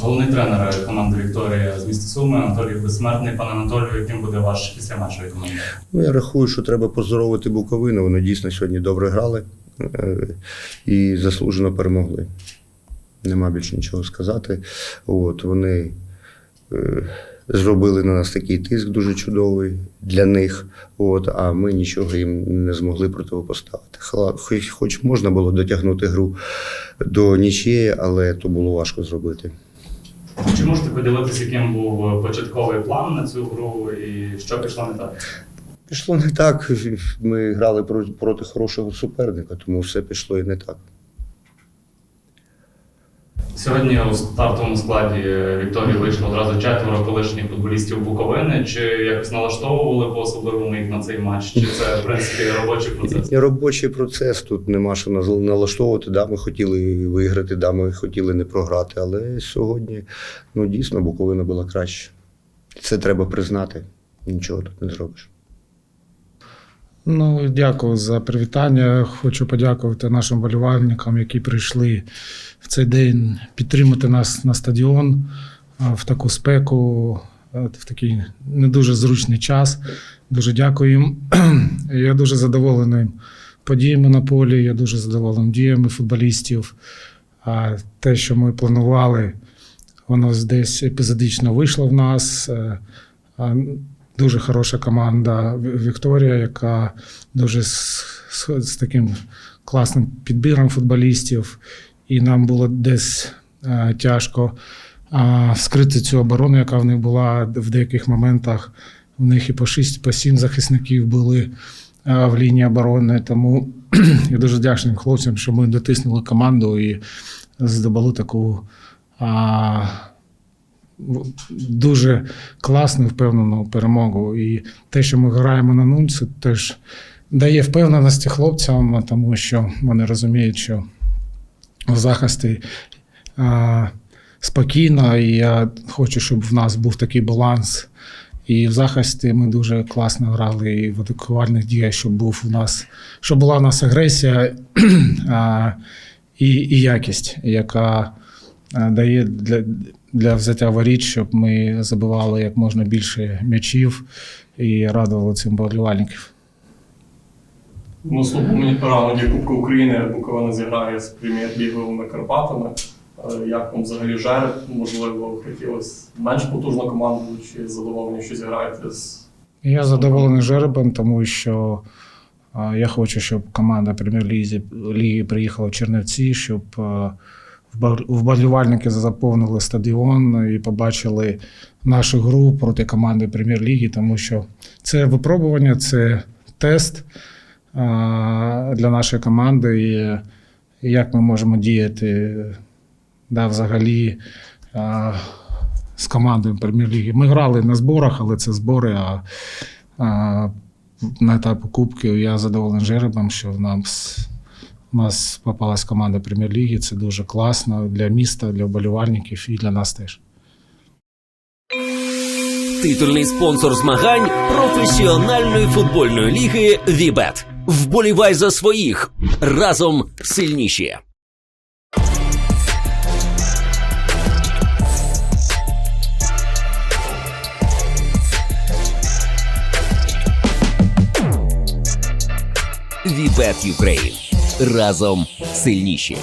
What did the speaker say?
Головний тренер команди Вікторія з міста Суми Анатолій Безсмертний. Пане Анатолію, яким буде ваш після післяматчевий коментар? Ну, я рахую, що треба поздоровити Буковину. Вони дійсно сьогодні добре грали е, і заслужено перемогли. Нема більше нічого сказати. От, вони е, зробили на нас такий тиск дуже чудовий для них, от, а ми нічого їм не змогли противопоставити. Хоч, можна було дотягнути гру до нічиєї, але то було важко зробити. Можете поділитися, яким був початковий план на цю гру і що пішло не так? Пішло не так. Ми грали про- проти хорошого суперника, тому все пішло і не так. Сьогодні у стартовому складі Вікторії вийшло одразу четверо колишніх футболістів Буковини. Чи якось налаштовували по особливому їх на цей матч? Чи це в принципі робочий процес? І Робочий процес тут нема що налаштовувати. Да, ми хотіли виграти, да, ми хотіли не програти. Але сьогодні ну, дійсно Буковина була краще. Це треба признати. Нічого тут не зробиш. Ну, дякую за привітання. Хочу подякувати нашим болівальникам, які прийшли в цей день підтримати нас на стадіон в таку спеку, в такий не дуже зручний час. Дуже дякую їм. Я дуже задоволений подіями на полі, я дуже задоволений діями футболістів. А те, що ми планували, воно десь епізодично вийшло в нас. Е, Дуже хороша команда Вікторія, яка дуже з, з, з таким класним підбіром футболістів. І нам було десь е, тяжко е, скрити цю оборону, яка в них була в деяких моментах. В них і по 6, по 7 захисників були е, в лінії оборони. Тому я дуже вдячний хлопцям, що ми дотиснули команду і здобули таку. В- дуже класну, впевнену перемогу. І те, що ми граємо на нуль, це теж дає впевненості хлопцям, тому що вони розуміють, що в захисті а, спокійно, і я хочу, щоб в нас був такий баланс. І в захисті ми дуже класно грали, і в атакувальних діях, щоб був у нас, щоб була у нас агресія а, і, і якість, яка дає для, для взяття воріт, щоб ми забивали як можна більше м'ячів і радували цим болівальників. В наступному раунді Кубку України Буковина зіграє з прем'єр-ліговими Карпатами. Е, Як вам взагалі жереб? Можливо, хотілося менш потужну команду, чи задоволені, що зіграєте з Я задоволений жеребом, тому що а, я хочу, щоб команда прем'єр-ліги приїхала в Чернівці, щоб вболівальники заповнили стадіон і побачили нашу гру проти команди прем'єр-ліги, тому що це випробування, це тест для нашої команди, і як ми можемо діяти да, взагалі. з командою прем'єр-ліги. Ми грали на зборах, але це збори. А, на етапі Кубків я задоволений жеребом, що в нас, у нас попалась команда прем'єр-ліги. Це дуже класно для міста, для вболівальників і для нас теж. Титульний спонсор змагань професіональної футбольної ліги Вібет. Вболівай за своїх разом сильніші. Вібет Юкрейн. Разом сильніші.